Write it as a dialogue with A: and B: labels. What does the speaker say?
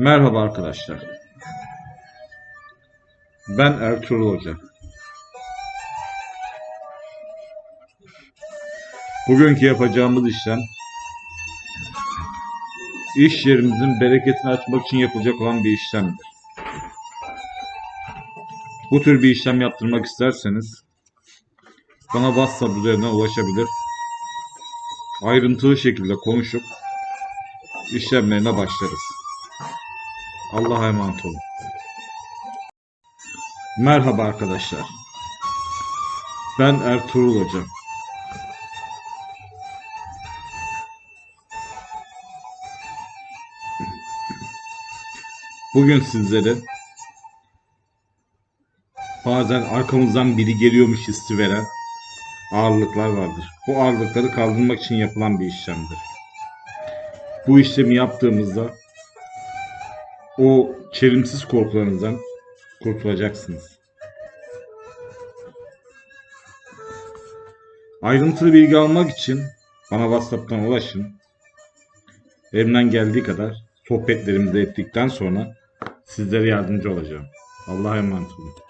A: Merhaba arkadaşlar. Ben Ertuğrul Hoca. Bugünkü yapacağımız işlem iş yerimizin bereketini açmak için yapılacak olan bir işlemdir. Bu tür bir işlem yaptırmak isterseniz bana WhatsApp üzerinden ulaşabilir. Ayrıntılı şekilde konuşup işlemlerine başlarız. Allah'a emanet olun. Merhaba arkadaşlar. Ben Ertuğrul Hocam. Bugün sizlere bazen arkamızdan biri geliyormuş hissi veren ağırlıklar vardır. Bu ağırlıkları kaldırmak için yapılan bir işlemdir. Bu işlemi yaptığımızda o çelimsiz korkularınızdan kurtulacaksınız. Ayrıntılı bilgi almak için bana WhatsApp'tan ulaşın. Elimden geldiği kadar sohbetlerimizi ettikten sonra sizlere yardımcı olacağım. Allah'a emanet olun.